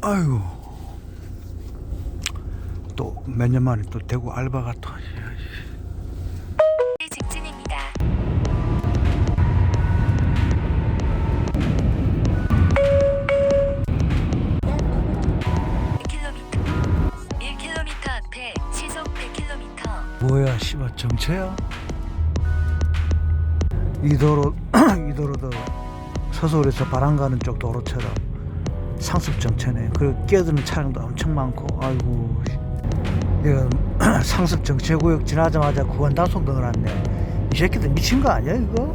아이고 또몇 년 만에 또 대구 알바가 또 직진입니다. 킬로미터 1km 앞에 시속 100km 뭐야 씨발 정체야? 이 도로 이 도로도 서서울에서 바람 가는 쪽 도로처럼 상습 정체네. 그리고 끼어드는 차량도 엄청 많고 아이고 이거 상습 정체 구역 지나자마자 구간 단속 넣어놨네. 이 새끼들 미친 거 아니야 이거?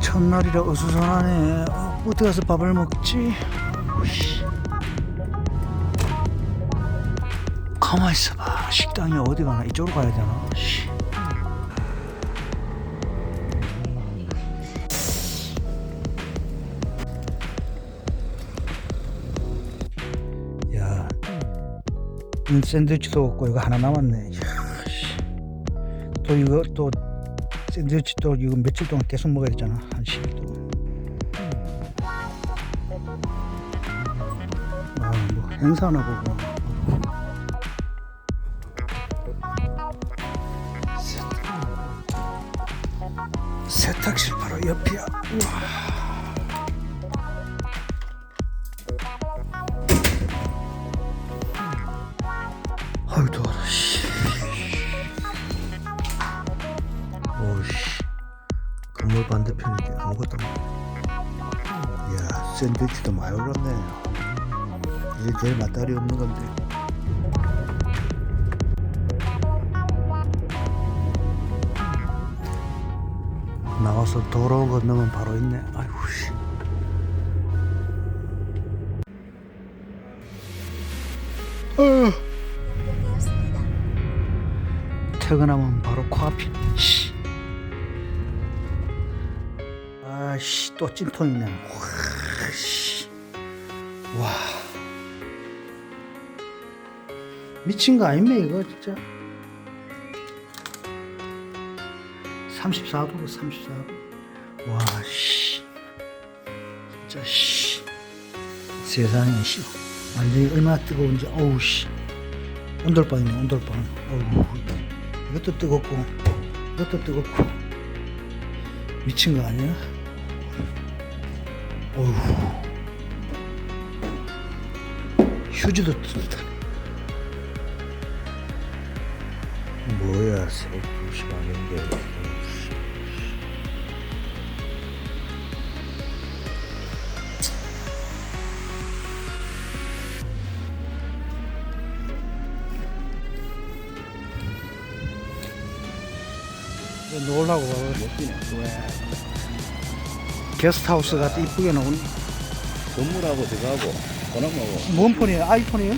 첫날이라 어수선하네. 어, 어디 가서 밥을 먹지? 씨. 가만 있어봐. 식당이 어디 가나? 이쪽으로 가야 되나? 씨. 야, 이 샌드위치도 없고 이거 하나 남았네. 또 이거 또 샌드위치 또 이거 며칠 동안 계속 먹어야 되잖아 한 10일 동안 행사나 보고. 세탁- 세탁실 바로 옆이야. 우와. 아유 더워라 씨. 오씨. 건물 반대편인데 아무것도 없네 이야 샌드위치도 많이 올랐네 이게 제일 맛다리 없는 건데 나와서 도로 건너면 바로 있네 아이고 씨 어. 퇴근하면 바로 코앞이 씨. 아씨 또 찜통이네 와, 씨. 와 미친 거 아니네 이거 진짜. 34도고 34도 와씨. 진짜 씨. 세상에 씨. 완전히 얼마나 뜨거운지 어우 씨. 온돌방이네 온돌방. 어우 이것도 뜨겁고 이것도 뜨겁고. 미친 거 아니야? 어휴 휴지도 뜨뜻하 새벽 2시 반인데 놀라고 뛰네 왜 게스트하우스가 이쁘게 나오네 건물하고 들어가고 번호하고 뭔 폰이에요? 아이폰이에요?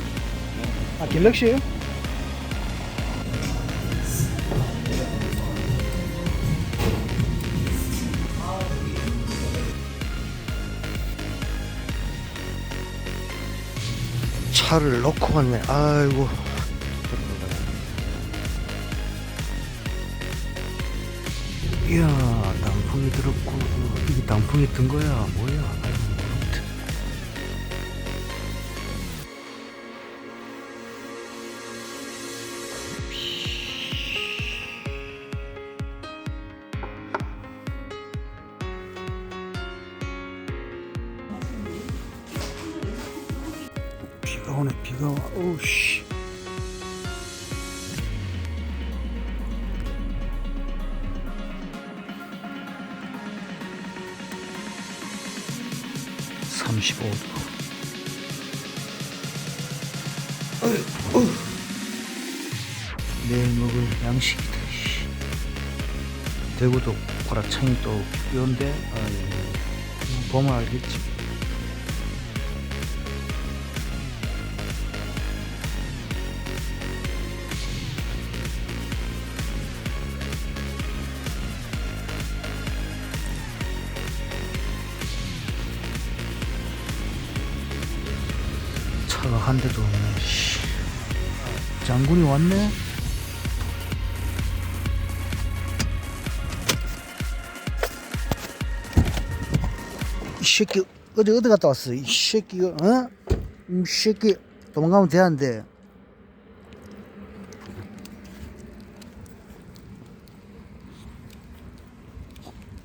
아 갤럭시예요? 차를 놓고 왔네. 아이고. 이야 단풍이 들었고 이게 단풍이 든 거야. 뭐야 오네 비가 와. 오우씨. 삼십오 도. 내일 먹을 양식이다 씨. 대구도 보라창이 또 비온데? 아이고 보면 알겠지 한 대도 없네. 씨. 장군이 왔네. 이 새끼 어디 어디 갔다 왔어? 이 새끼가 어? 이 새끼 도망가면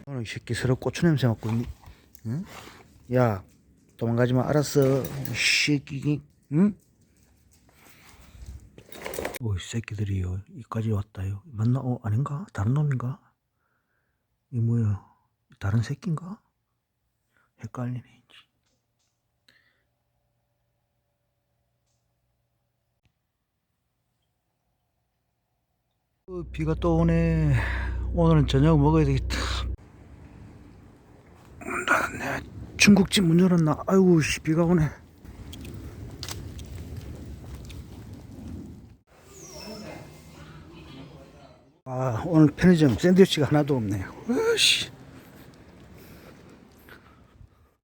오늘 이 새끼 서로 고추 냄새 맡고 있니? 응? 야 도망가지 마 알았어 이 새끼 응? 오 이 새끼들이요 이까지 왔다요 맞나? 어 아닌가? 다른 놈인가? 이 뭐야 다른 새끼인가? 헷갈리네. 어, 비가 또 오네 오늘은 저녁 먹어야 되겠다 문 닫았네 중국집 문 열었나 아이고 씨, 비가 오네 아 오늘 편의점 샌드위치가 하나도 없네요. 으씨